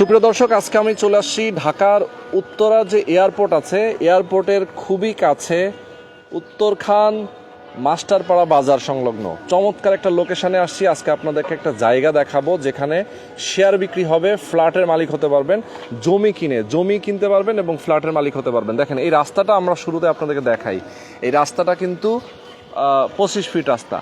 সুপ্রিয় দর্শক আজকে আমি চলে আসছি ঢাকার উত্তরা যে এয়ারপোর্ট আছে এয়ারপোর্টের খুবই কাছে উত্তরখান মাস্টারপাড়া বাজার সংলগ্ন। চমৎকার একটা লোকেশানে আসছি আজকে আপনাদেরকে একটা জায়গা দেখাবো যেখানে শেয়ার বিক্রি হবে ফ্ল্যাটের মালিক হতে পারবেন জমি কিনে জমি কিনতে পারবেন এবং ফ্ল্যাটের মালিক হতে পারবেন। দেখেন এই রাস্তাটা আমরা শুরুতে আপনাদেরকে দেখাই। এই রাস্তাটা কিন্তু পঁচিশ ফিট রাস্তা।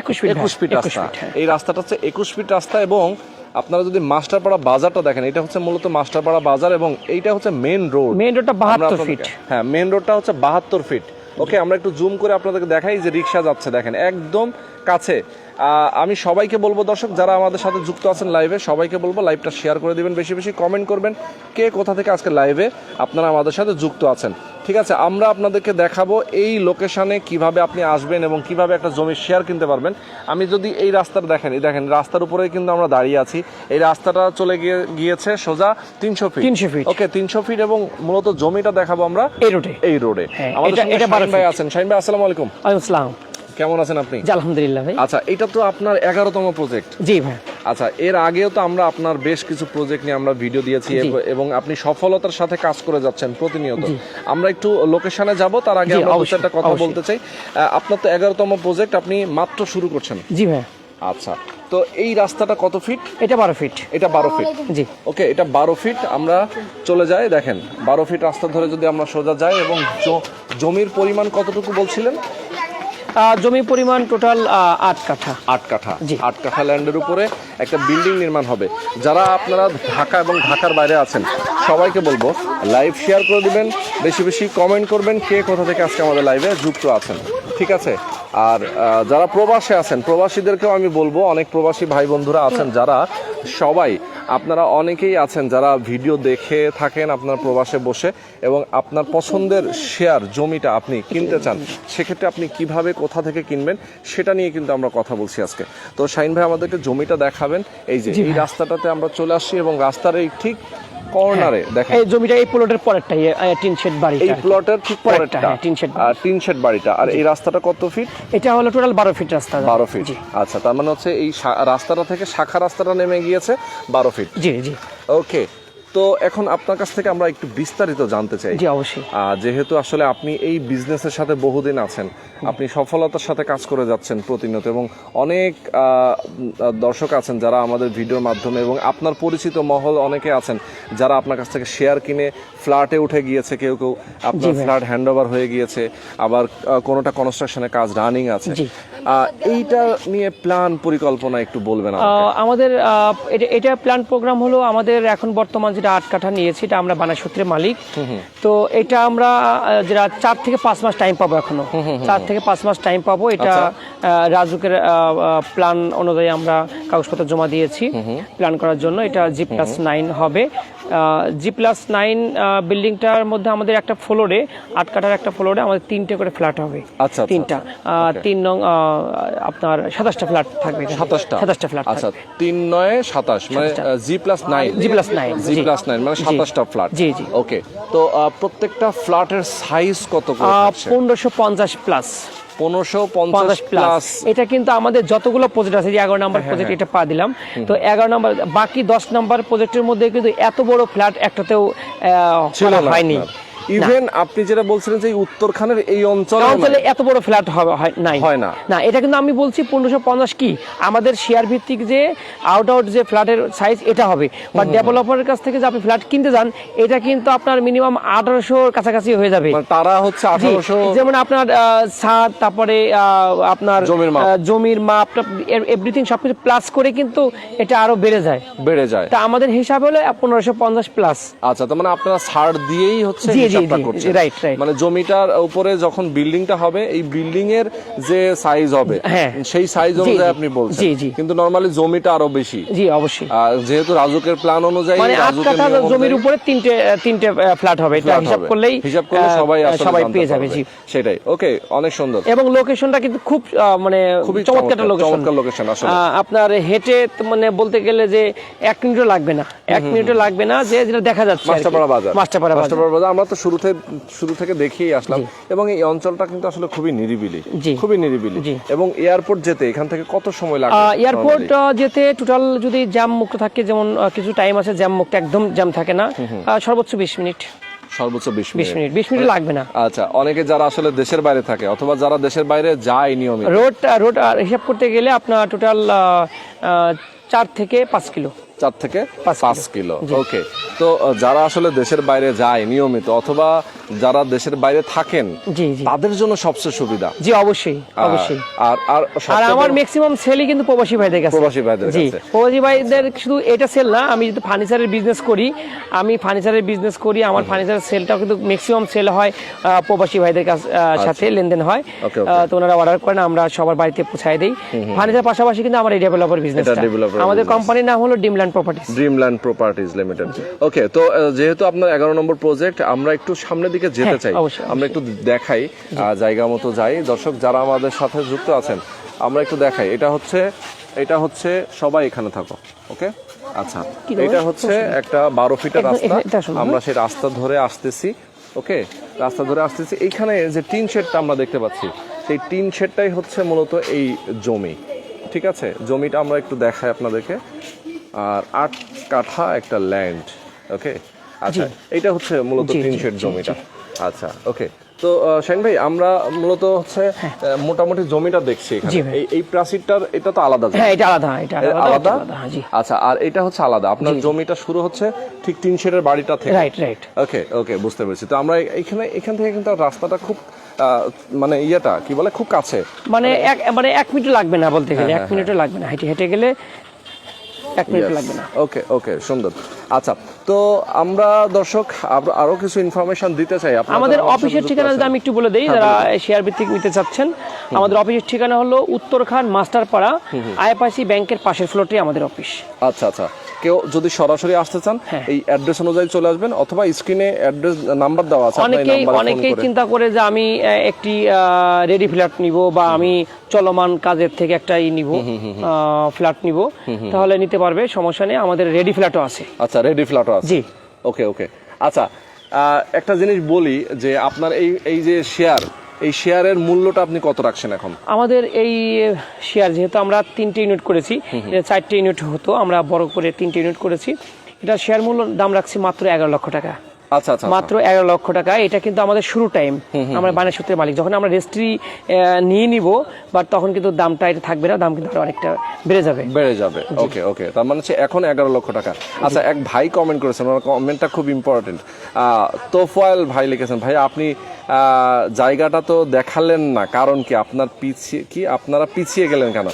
একুশ ফিট একুশ ফিট রাস্তা। হ্যাঁ। এই রাস্তাটা হচ্ছে একুশ ফিট রাস্তা এবং আপনারা যদি মাস্টারপাড়া বাজারটা দেখেন এটা হচ্ছে মূলত মাস্টারপাড়া বাজার এবং এইটা হচ্ছে মেন রোড মেইন রোডটা বাহাত্তর ফিট হ্যাঁ মেন রোডটা হচ্ছে বাহাত্তর ফিট ওকে আমরা একটু জুম করে আপনাদেরকে দেখাই যে রিক্সা যাচ্ছে দেখেন একদম কাছে। আমি সবাইকে বলব দর্শক যারা আমাদের সাথে যুক্ত আছেন লাইভে সবাইকে বলব লাইভটা শেয়ার করে দিবেন বেশি বেশি কমেন্ট করবেন কে কোথা থেকে আজকে লাইভে আপনারা আমাদের সাথে যুক্ত আছেন। ঠিক আছে আমরা আপনাদেরকে দেখাবো এই লোকেশানে কীভাবে আপনি আসবেন এবং কীভাবে একটা জমির শেয়ার কিনতে পারবেন। আমি যদি এই রাস্তাটা দেখেন এই দেখেন রাস্তার উপরেই কিন্তু আমরা দাঁড়িয়ে আছি। এই রাস্তাটা চলে গিয়ে গিয়েছে সোজা তিনশো ফিট 300 ফিট। ওকে তিনশো ফিট এবং মূলত জমিটা দেখাবো আমরা এই রোডে এই রোডে হ্যাঁ, আমাদের শাহিন ভাই। আছেন। শাহিন ভাই আসসালামু আলাইকুম। আসসালাম। কেমন আছেন আপনি? আলহামদুলিল্লাহ ভাই। আচ্ছা এটা তো আপনার এগারোতম প্রজেক্ট জি ভাই। আচ্ছা এর আগেও তো আমরা আপনার বেশ কিছু প্রজেক্ট নিয়ে আমরা ভিডিও দিয়েছি এবং আপনি সফলতার সাথে কাজ করে যাচ্ছেন প্রতিনিয়ত। আমরা একটু লোকেশনে যাব তার আগে আমরা দু কথা বলতে চাই। আপনার তো এগারোতম প্রজেক্ট আপনি মাত্র শুরু করছেন। জি ভাই। আচ্ছা তো এই রাস্তাটা কত ফিট এটা বারো ফিট এটা বারো ফিট জি। ওকে এটা বারো ফিট আমরা চলে যাই দেখেন। বারো ফিট রাস্তা ধরে যদি আমরা সোজা যাই এবং জমির পরিমাণ কতটুকু বলছিলেন? জমি পরিমাণ টোটাল আট কাঠা। আট কাঠা। জি। আট কাঠা ল্যান্ডের উপরে একটা বিল্ডিং নির্মাণ হবে। যারা আপনারা ঢাকা এবং ঢাকার বাইরে আছেন সবাইকে বলব লাইভ শেয়ার করে দিবেন বেশি বেশি কমেন্ট করবেন কে কোথা থেকে আজকে আমাদের লাইভে যুক্ত আছেন। ঠিক আছে? আর যারা প্রবাসে আছেন প্রবাসীদেরকেও আমি বলব অনেক প্রবাসী ভাই বন্ধুরা আছেন যারা সবাই আপনারা অনেকেই আছেন যারা ভিডিও দেখে থাকেন আপনার প্রবাসে বসে এবং আপনার পছন্দের শেয়ার জমিটা আপনি কিনতে চান সেক্ষেত্রে আপনি কীভাবে কোথা থেকে কিনবেন সেটা নিয়ে কিন্তু আমরা কথা বলছি আজকে। তো শাইন ভাই আমাদেরকে জমিটা দেখাবেন। এই যে এই রাস্তাটাতে আমরা চলে আসছি এবং রাস্তার এই ঠিক কর্নারে দেখেন। এই জমিটা এই প্লটের পরেরটাই টিন শেড বাড়ি এই প্লটের ঠিক পরেরটা, পরেরটা। হ্যাঁ, টিন শেড। আর টিন শেড বাড়িটা। আর এই রাস্তাটা কত ফিট এটা হলো টোটাল বারো ফিট রাস্তা। বারো ফিট আচ্ছা তার মানে হচ্ছে এই রাস্তাটা থেকে শাখা রাস্তাটা নেমে গিয়েছে বারো ফিট জি জি। ওকে তো এখন আপনার কাছ থেকে আমরা একটু বিস্তারিত জানতে চাই। জি অবশ্যই। যেহেতু আসলে আপনি এই বিজনেসের সাথে বহুদিন আছেন আপনি সফলতার সাথে কাজ করে যাচ্ছেন প্রতিনিয়ত এবং অনেক দর্শক আছেন যারা আমাদের ভিডিওর মাধ্যমে এবং আপনার পরিচিত মহল অনেকে আছেন যারা আপনার কাছ থেকে শেয়ার কিনে ফ্ল্যাটে উঠে গিয়েছে কেউ কেউ আপনার ফ্ল্যাট হ্যান্ড ওভার হয়ে গিয়েছে আবার কোনোটা কনস্ট্রাকশনের কাজ রানিং আছে। এইটা নিয়ে প্ল্যান পরিকল্পনা একটু বলবেন আমাদের এটা প্ল্যান প্রোগ্রাম হলো আমাদের এখন বর্তমান যেটা আট কাঠা নিয়েছি এটা আমরা বানাসূত্রের মালিক। তো এটা আমরা যেটা চার থেকে পাঁচ মাস টাইম পাবো এখনও। চার থেকে পাঁচ মাস টাইম পাবো। এটা আচ্ছা। আহ, রাজুকের প্ল্যান অনুযায়ী আমরা কাগজপত্র জমা দিয়েছি। প্ল্যান করার জন্য এটা জি প্লাস নাইন হবে। জি প্লাস নাইন বিল্ডিংটার মধ্যে আমাদের একটা ফ্লোরে আট কাঠার একটা ফ্লোরে আমাদের তিনটে করে ফ্ল্যাট হবে। আচ্ছা, আচ্ছা, তিনটা। আহ, তিন নং আপনার সাতাশটা ফ্ল্যাট থাকবে সাতাশটা। সাতাশটা ফ্ল্যাট আচ্ছা তিন নয় সাতাশ মানে G plus nine G plus nine G. Plus nine মানে সাতাশটা ফ্ল্যাট জি, জি। ওকে তো প্রত্যেকটা ফ্ল্যাটের সাইজ কত পনেরোশো পঞ্চাশ প্লাস পনেরোশো পঞ্চাশ প্লাস এটা কিন্তু আমাদের যতগুলো প্রজেক্ট আছে যে এগারো নম্বর হ্যাঁ, প্রজেক্ট এটা পা দিলাম। তো এগারো নম্বর বাকি দশ নম্বর প্রজেক্টের মধ্যে কিন্তু এত বড় ফ্ল্যাট একটাতেও হয়নি। ইভেন আপনি যেটা বলছিলেন যে উত্তরখানের এই অঞ্চলে অঞ্চলে এত বড় ফ্ল্যাট হয়- নাই। হয় না। না এটা কিন্তু আমি বলছি পনেরোশো পঞ্চাশ কি? আমাদের শেয়ার ভিত্তিক যে আউট আউট যে ফ্ল্যাটের সাইজ এটা হবে। বা ডেভেলপারের কাছ থেকে যে আপনি ফ্ল্যাট কিনতে যান এটা কিন্তু আপনার মিনিমাম আঠারোশোর কাছাকাছি হয়ে যাবে। মানে তারা হচ্ছে আঠারোশো যেমন আপনার ছাদ তারপরে আপনার জমির মাপ। জমির মাপ এভরিথিং সবকিছু প্লাস করে কিন্তু এটা আরও বেড়ে যায়। বেড়ে যায়। তা আমাদের হিসাব হলো পনেরোশো পঞ্চাশ প্লাস আচ্ছা তার মানে আপনারা ছাড় দিয়েই হচ্ছে হিসাবটা করছেন. মানে জমিটার উপরে যখন বিল্ডিংটা হবে এই বিল্ডিং এর যে সাইজ হবে হ্যাঁ। সেই সাইজ অনুযায়ী আপনি বলছেন। কিন্তু নরমালি জমিটা আরও বেশি। জি অবশ্যই। যেহেতু রাজুকের প্ল্যান অনুযায়ী মানে আট কাঠা জমির উপরে তিনটে তিনটে ফ্ল্যাট হবে। এটা হিসাব করলেই হিসাব করলে সবাই সবাই পেয়ে যাবে জি। সেটাই। ওকে অনেক সুন্দর। এবং লোকেশনটা কিন্তু খুব মানে খুবই চমৎকার একটা চমৎকার, লোকেশন আসলে। আপনার হেঁটে মানে বলতে গেলে যে এক মিনিটও লাগবে না। এক মিনিটও লাগবে না যে যেটা দেখা যাচ্ছে মাস্টারপাড়া বাজার। মাস্টারপাড়া বাজার। আমরা তো শুরুতে শুরু থেকে দেখেই আসলাম এবং এই অঞ্চলটা কিন্তু আসলে খুবই নিরিবিলি। খুবই নিরিবিলি। এবং এয়ারপোর্ট যেতে এখান থেকে কত সময় লাগে এয়ারপোর্ট যেতে টোটাল যদি জ্যাম মুক্ত থাকে যেমন কিছু টাইম আছে জ্যাম মুক্ত একদম জ্যাম থাকে না। সর্বোচ্চ বিশ মিনিট। সর্বোচ্চ বিশ মিনিট। মিনিট। বিশ মিনিট লাগবে না। আচ্ছা অনেকে যারা আসলে দেশের বাইরে থাকে অথবা যারা দেশের বাইরে যায় নিয়মিত। রোড রোড হিসাব করতে গেলে আপনার টোটাল চার থেকে পাঁচ কিলো। চার থেকে পাঁচ কিলো। ওকে তো যারা আসলে দেশের বাইরে যায় নিয়মিত অথবা যারা দেশের বাইরে থাকেন তাদের জন্য সবচেয়ে সুবিধা। জি অবশ্যই অবশ্যই। আর আর আর আমার ম্যাক্সিমাম সেলই কিন্তু প্রবাসী ভাইদের কাছে। প্রবাসী ভাইদের জি কাছে। প্রবাসী ভাইদের শুধু এটা সেল না আমি যদি ফার্নিচারের বিজনেস করি আমি ফার্নিচারের বিজনেস করি আমার ফার্নিচারের সেলটাও কিন্তু ম্যাক্সিমাম সেল হয় প্রবাসী ভাইদের কাছ- আহ, সাথে লেনদেন হয়। আচ্ছা। তো ওনারা অর্ডার করেন আমরা সবার বাড়িতে পৌঁছায় দিই। ফার্নিচার পাশাপাশি কিন্তু আমার এই ডেভেলপার বিজনেস আমাদের কোম্পানির নাম হলো Dreamland properties Dreamland properties limited okay তো যেহেতু আপনার এগারো নম্বর প্রজেক্ট আমরা একটু সামনের দিকে যেতে হ্যাঁ, চাই। আমরা একটু দেখাই জায়গা মতো যাই। দর্শক যারা আমাদের সাথে যুক্ত আছেন আমরা একটু দেখাই। এটা হচ্ছে এটা হচ্ছে সবাই এখানে থাকো ওকে? আচ্ছা এটা হচ্ছে একটা বারো ফিটের রাস্তা। আমরা সেই রাস্তা ধরে আসতেছি ওকে? রাস্তা ধরে আসতেছি। এইখানে যে টিন শেডটা আমরা দেখতে পাচ্ছি সেই টিন শেডটাই হচ্ছে মূলত এই জমি ঠিক আছে? জমিটা আমরা একটু দেখাই আপনাদেরকে। আর আট কাঠা একটা ল্যান্ড ওকে? আচ্ছা এটা হচ্ছে মূলত জি, শেড জমিটা। আচ্ছা ওকে তো আহ, ভাই আমরা মূলত হচ্ছে মোটামুটি জমিটা দেখছি এখানে। এই এই প্রাচীরটার এটা তো আলাদা হ্যাঁ এটা আলাদা এটা আলাদা হ্যাঁ, আচ্ছা আর এটা হচ্ছে আলাদা। আপনার জমিটা শুরু হচ্ছে ঠিক তিন শেডের বাড়িটা থেকে। রাইট রাইট ওকে ওকে বুঝতে পেরেছি। তো আমরা এখানে এখান থেকে কিন্তু রাস্তাটা খুব মানে ইয়েটা কি বলে খুব কাছে। মানে এক মানে এক মিনিট লাগবে না বলতে হ্যাঁ, গেলে এক মিনিটও লাগবে না। হেঁটে হেঁটে গেলে এক মিনিট লাগবে না। ওকে ওকে সুন্দর। আচ্ছা তো আমরা দর্শক আরও কিছু ইনফরমেশন দিতে চাই আমাদের অফিসের ঠিকানা যদি আমি একটু বলে দিই যারা শেয়ার ভিত্তিক নিতে চাচ্ছেন আমাদের অফিসের ঠিকানা হলো উত্তরখান মাস্টারপাড়া আইএফআইসি ব্যাংকের পাশের ফ্লোরটি আমাদের অফিস আচ্ছা আচ্ছা। কেউ যদি সরাসরি আসতে চান হ্যাঁ। এই অ্যাড্রেস অনুযায়ী চলে আসবেন অথবা স্ক্রিনে অ্যাড্রেস নাম্বার দেওয়া আছে অনেকেই অনেকেই চিন্তা করে যে আমি একটি রেডি ফ্ল্যাট নিব বা আমি চলমান কাজের থেকে একটা ই নিব ফ্ল্যাট নিব তাহলে নিতে পারবে সমস্যা নেই আমাদের রেডি ফ্ল্যাটও আছে। আচ্ছা রেডি ফ্ল্যাটও আছে? জি। ওকে ওকে। আচ্ছা একটা জিনিস বলি যে আপনার এই এই যে শেয়ার এই শেয়ারের মূল্যটা আপনি কত রাখছেন এখন? আমাদের এই শেয়ার যেহেতু আমরা তিনটে ইউনিট করেছি চারটে ইউনিট হতো আমরা বড় করে তিনটে ইউনিট করেছি। এটা শেয়ার মূল্য দাম রাখছি মাত্র এগারো লক্ষ টাকা। আচ্ছা আচ্ছা মাত্র এগারো লক্ষ টাকা। এটা কিন্তু আমাদের শুরু টাইম আমরা বানের সূত্রের মালিক। যখন আমরা রেজিস্ট্রি নিয়ে নিব বাট তখন কিন্তু দামটা এটা থাকবে না দাম কিন্তু আরও অনেকটা বেড়ে যাবে। বেড়ে যাবে। ওকে ওকে তার মানে হচ্ছে এখন এগারো লক্ষ টাকা। আচ্ছা এক ভাই কমেন্ট করেছেন। ওনার কমেন্টটা খুব ইম্পর্টেন্ট তোফায়েল ভাই লিখেছেন ভাই আপনি জায়গাটা তো দেখালেন না। কারণ কি? আপনার পিছিয়ে কি? আপনারা পিছিয়ে গেলেন কেন?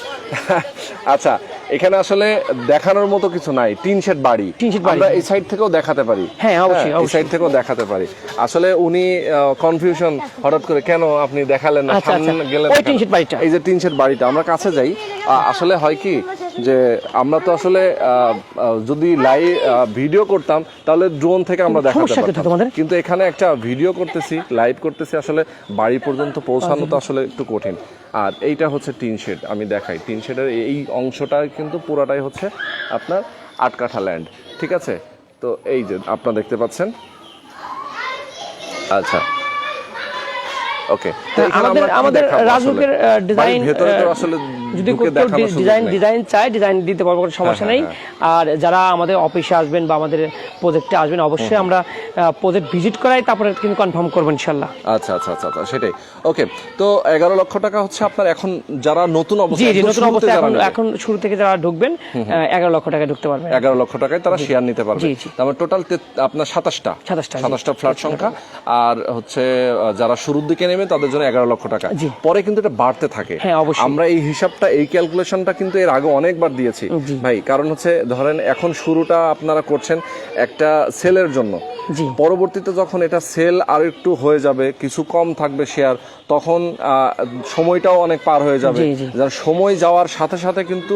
আচ্ছা এখানে আসলে দেখানোর মতো কিছু নাই। টিন শেড বাড়ি। আমরা এই সাইড থেকেও দেখাতে পারি। হ্যাঁ, অবশ্যই, এই সাইড থেকেও দেখাতে পারি। আসলে উনি কনফিউশন হঠাৎ করে কেন আপনি দেখালেন না? আচ্ছা, সামনে আচ্ছা। গেলেন। এই যে টিন শেড বাড়িটা আমরা কাছে যাই। আসলে হয় কি যে আমরা তো আসলে যদি লাইভ ভিডিও করতাম তাহলে ড্রোন থেকে আমরা দেখাতে পারতাম। কিন্তু এখানে একটা ভিডিও করতেছি লাইভ করতেছি আসলে বাড়ি পর্যন্ত পৌঁছানো তো আসলে একটু কঠিন। আর এইটা হচ্ছে টিন শেড আমি দেখাই। টিন শেডের এই অংশটা কিন্তু পুরাটাই হচ্ছে আপনার আটকাঠা ল্যান্ড ঠিক আছে? তো এই যে আপনারা দেখতে পাচ্ছেন? আচ্ছা। ওকে আমাদের আমাদের রাজুকের ডিজাইন ভেতরে তো আসলে যদি ডিজাইন। ডিজাইন চায় ডিজাইন দিতে পারব কোনো সমস্যা হ্যাঁ, নেই। আর যারা আমাদের অফিসে আসবেন বা আমাদের প্রজেক্টে আসবেন অবশ্যই আমরা প্রজেক্ট ভিজিট করাই তারপরে কিন্তু কনফার্ম করব ইনশাল্লাহ আচ্ছা আচ্ছা আচ্ছা আচ্ছা সেটাই। ওকে তো এগারো লক্ষ টাকা হচ্ছে আপনার এখন যারা নতুন জি নতুন শুরুতে অবস্থায় এখন এখন শুরু থেকে যারা ঢুকবেন এগারো লক্ষ টাকা ঢুকতে পারবেন। এগারো লক্ষ টাকায় তারা শেয়ার নিতে পারবে। তারপর টোটাল আপনার সাতাশটা। 27টা, জি। সাতাশটা ফ্ল্যাট সংখ্যা। আর হচ্ছে যারা শুরুর দিকে নেবে তাদের জন্য এগারো লক্ষ টাকা। পরে কিন্তু এটা বাড়তে থাকে। হ্যাঁ, অবশ্যই। আমরা এই হিসাবটা এই ক্যালকুলেশনটা কিন্তু এর আগে অনেকবার দিয়েছি। ভাই কারণ হচ্ছে ধরেন এখন শুরুটা আপনারা করছেন একটা সেলের জন্য। পরবর্তীতে যখন এটা সেল আর একটু হয়ে যাবে কিছু কম থাকবে শেয়ার তখন সময়টাও অনেক পার হয়ে যাবে। যার সময় যাওয়ার সাথে সাথে কিন্তু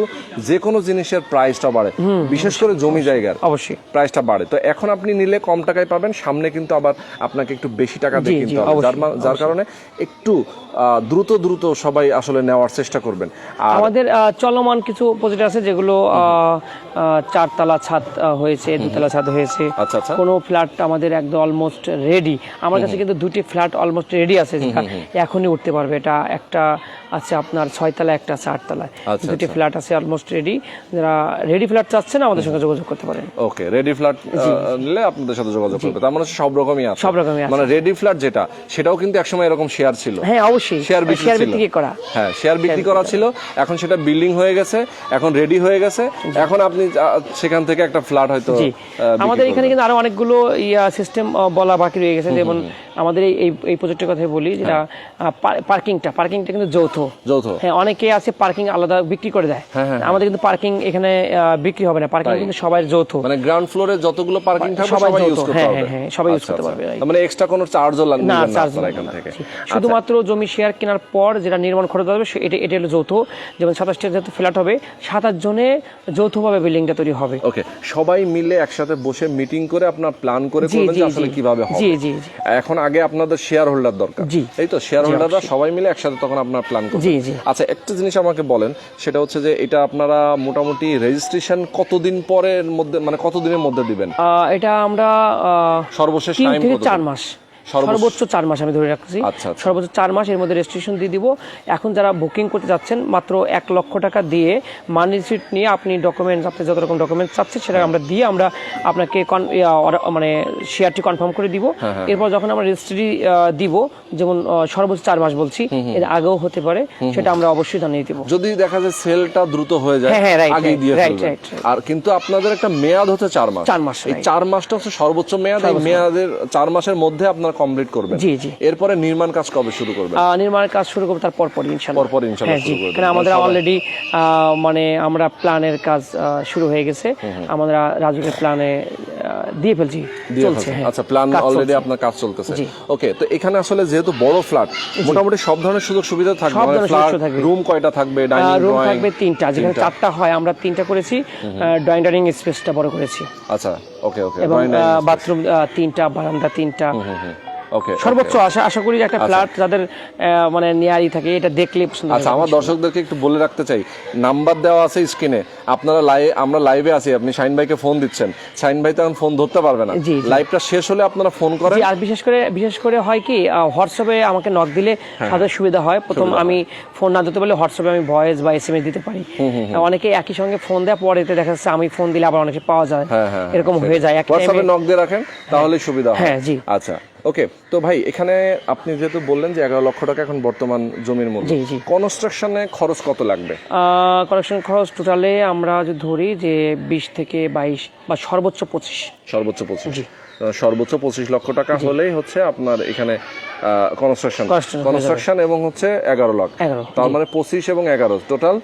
যে কোনো জিনিসের প্রাইসটা বাড়ে। বিশেষ করে জমি জায়গার অবশ্যই। প্রাইসটা বাড়ে। তো এখন আপনি নিলে কম টাকায় পাবেন সামনে কিন্তু আবার আপনাকে একটু বেশি টাকা দিয়ে কিনতে হবে। যার যার কারণে একটু দ্রুত দ্রুত সবাই আসলে নেওয়ার চেষ্টা করবেন। আমাদের চলমান কিছু প্রজেক্ট আছে যেগুলো চারতলা ছাদ হয়েছে দুতলা ছাদ হয়েছে। আচ্ছা, আচ্ছা। কোনো ফ্ল্যাট আমাদের একদম অলমোস্ট রেডি আমার কাছে কিন্তু দুটি ফ্ল্যাট অলমোস্ট রেডি আছে এখনই উঠতে পারবে। এটা একটা আছে আপনার ছয়তলা একটা আছে আটতলায় আচ্ছা, দুটি আচ্ছা। ফ্ল্যাট আছে অলমোস্ট রেডি যারা রেডি ফ্ল্যাট চাচ্ছেন আমাদের সঙ্গে যোগাযোগ করতে পারেন। ওকে রেডি ফ্ল্যাট নিলে আপনাদের সাথে যোগাযোগ করবে। তার মানে সব রকমই আছে। সব রকমই আছে। মানে রেডি ফ্ল্যাট যেটা সেটাও কিন্তু একসময় এরকম শেয়ার ছিল। হ্যাঁ অবশ্যই। শেয়ার বিক্রি শেয়ার বিক্রি করা। হ্যাঁ শেয়ার বিক্রি করা ছিল। এখন সেটা বিল্ডিং হয়ে গেছে এখন রেডি হয়ে গেছে। এখন আপনি সেখান থেকে একটা ফ্ল্যাট হয়তো আমাদের এখানে কিন্তু আরও অনেকগুলো ইয়া সিস্টেম বলা বাকি রয়ে গেছে। যেমন আমাদের এই- এই এই প্রজেক্টের কথাই বলি যেটা পার্কিংটা পার্কিংটা কিন্তু যৌথ। যৌথ। হ্যাঁ অনেকে আছে পার্কিং আলাদা বিক্রি করে দেয়। আমাদের কিন্তু পার্কিং এখানে বিক্রি হবে না। পার্কিং কিন্তু সবাই যৌথ। মানে গ্রাউন্ড ফ্লোরে যতগুলো পার্কিং থাকবে সবাই ইউজ করতে হ্যাঁ, পারবে। হ্যাঁ, হ্যাঁ, সবাই use আচ্ছা, করতে আচ্ছা। পারবে, মানে এক্সট্রা কোনো চার্জও লাগবে না চার্জ এখান থেকে। শুধুমাত্র জমি শেয়ার কেনার পর যেটা নির্মাণ খরচ হবে এটা এটা হলো যৌথ। যেমন সাতাশটা যেহেতু ফ্ল্যাট হবে সাতাশ জনে যৌথভাবে বিল্ডিংটা তৈরি হবে। ওকে সবাই মিলে একসাথে বসে মিটিং করে আপনার প্ল্যান করে করবেন যে আসলে। কীভাবে হবে। জি, জি। এখন আগে আপনাদের শেয়ার হোল্ডার দরকার। জি। এই তো শেয়ার হোল্ডাররা সবাই মিলে একসাথে তখন আপনার প্ল্যান করবেন। জি, জি। আচ্ছা একটা জিনিস আমাকে বলেন সেটা হচ্ছে যে এটা আপনারা মোটামুটি রেজিস্ট্রেশন কতদিন পরের মধ্যে মানে কতদিনের মধ্যে দিবেন? এটা আমরা সর্বশেষ টাইম চার মাস। সর্বোচ্চ- চার মাস আমি ধরে রাখছি। আচ্ছা, আচ্ছা। সর্বোচ্চ চার মাস এর মধ্যে রেজিস্ট্রেশন দিয়ে দিব। এখন যারা বুকিং করতে যাচ্ছেন মাত্র এক লক্ষ টাকা দিয়ে মানি রিসিট নিয়ে আপনি ডকুমেন্টস আপনি যত রকম ডকুমেন্টস চাচ্ছেন সেটা আমরা দিয়ে আমরা আপনাকে মানে শেয়ারটি কনফার্ম করে দিব। হ্যাঁ, এরপর যখন আমরা রেজিস্ট্রি দিব যেমন সর্বোচ্চ চার মাস বলছি এর আগেও হতে পারে সেটা আমরা অবশ্যই জানিয়ে দিব। যদি দেখা যায় সেলটা দ্রুত হয়ে যায় হ্যাঁ, হ্যাঁ, right, দিয়ে. আর কিন্তু আপনাদের একটা মেয়াদ হচ্ছে চার মাস। চার মাস, এই চার মাসটা হচ্ছে সর্বোচ্চ মেয়াদ এই মেয়াদের চার মাসের মধ্যে আপনারা কমপ্লিট করবেন। জি, জি। এরপরে নির্মাণ কাজ কবে শুরু করবেন? নির্মাণের কাজ শুরু করব তার পরপর হ্যাঁ শুরু করে কারণ আমাদের অলরেডি মানে আমরা প্ল্যানের কাজ শুরু হয়ে গেছে। আমরা রাজুকের প্ল্যানে দিয়ে ফেলছি। চলছে হ্যাঁ। আচ্ছা প্ল্যান অলরেডি আপনার কাজ চলতেছে। ওকে তো এখানে আসলে যেহেতু বড় ফ্ল্যাট মোটামুটি সব ধরনের সুযোগ সুবিধা থাকবে। সব মানে ধরনের সুযোগ থাকবে। রুম কয়টা থাকবে ডাইনিং রুম থাকবে তিনটা। যেখানে চারটা হয় আমরা তিনটা করেছি। ডাইনিং স্পেসটা বড় করেছি। আচ্ছা। এবং বাথরুম তিনটা বারান্দা তিনটা। সর্বোচ্চ আশা আশা করি একটা ফ্ল্যাট যাদের মানে নেয়ারই থাকে এটা দেখলে পছন্দ আচ্ছা আমার দর্শকদেরকে একটু বলে রাখতে চাই। নাম্বার দেওয়া আছে স্ক্রিনে। আপনারা লাইভ আমরা লাইভে আছি আপনি শাইন ভাইকে ফোন দিচ্ছেন। শাইন ভাই তো এখন ফোন ধরতে পারবে না। লাইভটা শেষ হলে আপনারা ফোন করেন। আর বিশেষ করে বিশেষ করে হয় কি হোয়াটসঅ্যাপে আমাকে নক দিলে হ্যাঁ। তাদের সুবিধা হয়। প্রথম আমি ফোন না দিতে পারলে হোয়াটসঅ্যাপে আমি ভয়েস বা এস এম দিতে পারি। অনেকে একই সঙ্গে ফোন দেয় পরে এতে দেখা যাচ্ছে আমি ফোন দিলে আবার অনেকে পাওয়া যায়। হ্যাঁ, হ্যাঁ, এরকম হয়ে যায় হোয়াটসঅ্যাপে নক দিয়ে রাখেন তাহলে সুবিধা হয়। হ্যাঁ, জি। আচ্ছা। ওকে তো ভাই এখানে আপনি যেহেতু বললেন যে এগারো লক্ষ টাকা এখন বর্তমান জমির মূল্য। কনস্ট্রাকশনে খরচ কত লাগবে? কালেকশন খরচ টোটালে আমরা যদি ধরি যে বিশ থেকে বাইশ বা সর্বোচ্চ পঁচিশ। সর্বোচ্চ পঁচিশ। সর্বোচ্চ পঁচিশ লক্ষ টাকা হলেই হচ্ছে আপনার এখানে কনস্ট্রাকশন কনস্ট্রাকশন এবং হচ্ছে এগারো লাখ তার মানে পঁচিশ এবং এগারো টোটাল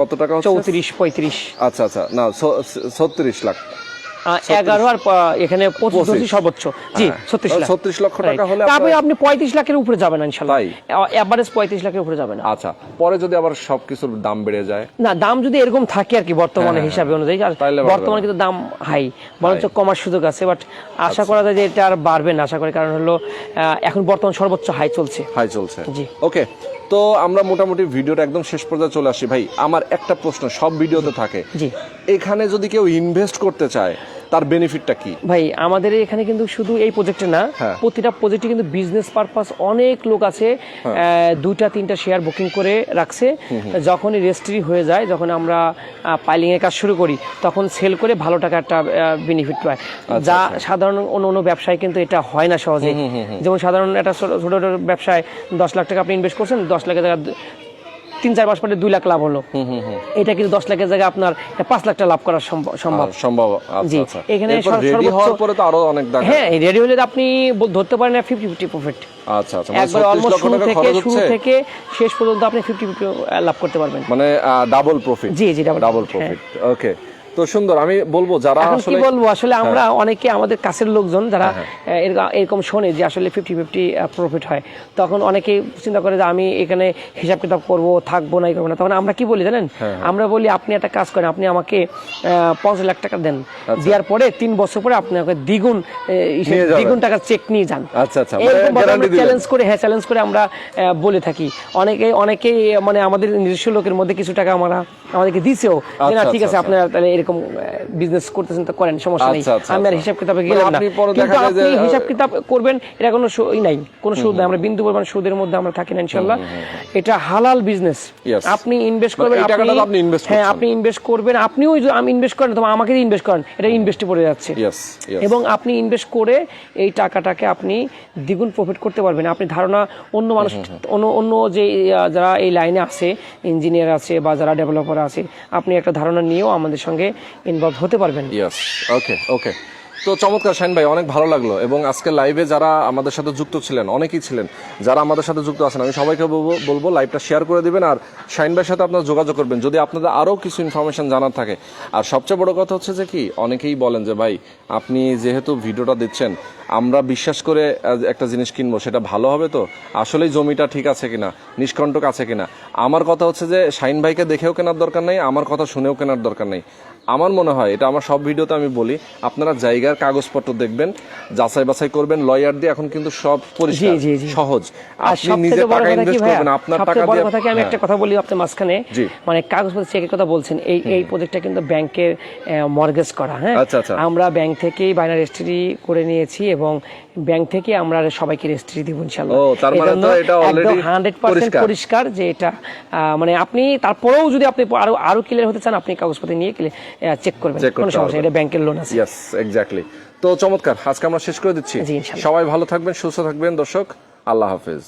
কত টাকা হচ্ছে? চৌত্রিশ পঁয়ত্রিশ। আচ্ছা আচ্ছা না ছত্রিশ লাখ। এগারো আর এখানে পঁচিশ সর্বোচ্চ। জি হ্যাঁ। ছত্রিশ ছত্রিশ লক্ষ টাকা হলে তারপরে আপনি পঁয়ত্রিশ লাখের উপরে যাবেন ইনশাল্লাহ? অ্যাভারেজ পঁয়ত্রিশ লাখের উপরে যাবে না। আচ্ছা পরে যদি আবার সবকিছুর দাম বেড়ে যায়? না দাম যদি এরকম থাকে আর কি বর্তমানে হিসাবে অনুযায়ী আর হ্যাঁ, বাড়বে বর্তমানে কিন্তু দাম হাই বরঞ্চ কমার সুযোগ আছে বাট আশা করা যায় যে এটা আর বাড়বে না। আশা করি কারণ হলো এখন বর্তমান সর্বোচ্চ হাই চলছে। হাই চলছে। জি। ওকে তো আমরা মোটামুটি ভিডিওটা একদম শেষ পর্যায়ে চলে আসি। ভাই আমার একটা প্রশ্ন সব ভিডিওতে থাকে। জি। এখানে যদি কেউ ইনভেস্ট করতে চায় তার বেনিফিটটা কি? ভাই আমাদের এখানে কিন্তু শুধু এই প্রজেক্টে না হ্যাঁ। প্রতিটা প্রজেক্টে কিন্তু বিজনেস পারপাস অনেক লোক আছে হ্যাঁ। দুইটা তিনটা শেয়ার বুকিং করে রাখছে। যখনই রেজিস্ট্রি হয়ে যায় যখন আমরা পাইলিং এর কাজ শুরু করি তখন সেল করে ভালো টাকা একটা বেনিফিট পায়। আচ্ছা, যা সাধারণ অন্য অন্য ব্যবসায় কিন্তু এটা হয় না সহজে। যেমন সাধারণ একটা ছোট ছোট ব্যবসায় দশ লাখ টাকা আপনি ইনভেস্ট করছেন দশ লাখের টাকা তিন চার মাস পরে দুই লাখ লাভ হলো। এটা কিন্তু দশ লাখের জায়গায় আপনার পাঁচ লাখ টাকা লাভ করা সম্ভব- সম্ভব। আচ্ছা জি, আচ্ছা। এখানে পরে তো আরও অনেক দাম হ্যাঁ রেডি হলে আপনি ধরতে পারেন ফিফটি ফিফটি প্রফিট আচ্ছা আচ্ছা মানে একবার অলমোস্ট শুরু থেকে শুরু থেকে শেষ পর্যন্ত আপনি ফিফটি ফিফটি লাভ করতে পারবেন। মানে ডাবল প্রফিট জি, জি, ডাবল। প্রফিট ওকে তো সুন্দর আমি বলব যারা কি আসলে বলব? আসলে আমরা অনেকে আমাদের কাছের লোকজন যারা হ্যাঁ, এরকম- এরকম শোনে যে আসলে ফিফটি ফিফটি প্রফিট হয়। তখন অনেকে চিন্তা করে যে আমি এখানে হিসাব কিতাব করব থাকব না করব না। তখন আমরা কি বলি জানেন? হ্যাঁ, আমরা বলি আপনি একটা কাজ করেন আপনি আমাকে পঞ্চাশ লাখ টাকা দেন। দেওয়ার পরে তিন বছর পরে আপনি আমাকে দ্বিগুণ। দ্বিগুণ টাকার চেক নিয়ে যান। আচ্ছা, আচ্ছা, মানে। চ্যালেঞ্জ করে হ্যাঁ চ্যালেঞ্জ করে আমরা বলে থাকি। অনেকে অনেকেই মানে আমাদের নিজস্ব লোকের মধ্যে কিছু টাকা আমরা আমাদেরকে দিছেও। না আচ্ছা, ঠিক আছে আচ্ছা, আপনারা তাহলে এরকম বিজনেস করতেছেন তো করেন সমস্যা নেই। আচ্ছা, আচ্ছা, আমি আর আচ্ছা। হিসাব কিতাবে গেলাম না। কিন্তু আপনি হিসাব কিতাব করবেন এটা কোনো সুই নাই। কোনো সুদ আমরা বিন্দু পরিমাণ সুদের মধ্যে আমরা থাকি না ইনশাল্লাহ। এটা হালাল বিজনেস আপনি ইনভেস্ট মানে করবেন এই টাকাটা আপনি হ্যাঁ আপনি ইনভেস্ট করবেন। আপনিও যদি আমি ইনভেস্ট করেন তোমার আমাকে ইনভেস্ট করেন এটা ইনভেস্টে পড়ে যাচ্ছে। এবং আপনি ইনভেস্ট করে এই টাকাটাকে আপনি দ্বিগুণ প্রফিট করতে পারবেন। আপনি ধারণা অন্য মানুষ অন্য অন্য যে যারা এই লাইনে আছে ইঞ্জিনিয়ার আছে বা যারা ডেভেলপার আছে, আপনি একটা ধারণা নিয়েও আমাদের সঙ্গে ইনভলভ হতে পারবেন। ইয়েস ওকে ওকে তো চমৎকার শাইন ভাই, অনেক ভালো লাগল এবং আজকে লাইভে যারা আমাদের সাথে যুক্ত ছিলেন, অনেকেই ছিলেন, যারা আমাদের সাথে যুক্ত আছেন, আমি সবাইকে বলব লাইভটা শেয়ার করে দিবেন আর শাইন ভাইয়ের সাথে আপনারা যোগাযোগ করবেন, যদি আপনাদের আরও কিছু ইনফরমেশন জানার থাকে। আর সবচেয়ে বড় কথা হচ্ছে যে কি, অনেকেই বলেন যে ভাই, আপনি যেহেতু ভিডিওটা দিচ্ছেন আমরা বিশ্বাস করে একটা জিনিস কিনবো সেটা ভালো হবে তো? আসলেই জমিটা ঠিক আছে কিনা? নিষ্কণ্টক আছে কিনা? আমার কথা হচ্ছে যে শাইন ভাইকে দেখেও কেনার দরকার নেই আমার কথা শুনেও কেনার দরকার নেই। আমার মনে হয় এটা আমার সব ভিডিওতে আমি বলি আপনারা জায়গার কাগজপত্র দেখবেন যাচাই বাছাই করবেন লয়ার দিয়ে এখন কিন্তু সব পরিষ্কার। সহজ। আপনি নিজে টাকা ইনভেস্ট করবেন আপনার টাকা দিয়ে কথা আমি হ্যাঁ। একটা কথা বলি আপনার মাঝখানে? মানে কাগজপত্র চেকের কথা বলছেন এই এই প্রজেক্টটা কিন্তু ব্যাংকের মর্গেজ করা হ্যাঁ? আচ্ছা, আচ্ছা। আমরা ব্যাংক থেকেই বাইনারি রেজিস্ট্রি করে নিয়েছি এবং ব্যাংক থেকে আমরা সবাইকে রেজিস্ট্রি দিব ইনশাল্লাহ হান্ড্রেড পরিষ্কার। পরিষ্কার যে এটা মানে আপনি তারপরেও যদি আপনি আরও আরও ক্লিয়ার হতে চান আপনি কাগজপত্র নিয়ে চেক করবেন। কোনো সমস্যা এটা ব্যাংকের লোন আছে। ইয়েস এক্স্যাক্টলি তো চমৎকার আজকে আমরা শেষ করে দিচ্ছি। সবাই ভালো থাকবেন সুস্থ থাকবেন। দর্শক আল্লাহ হাফেজ।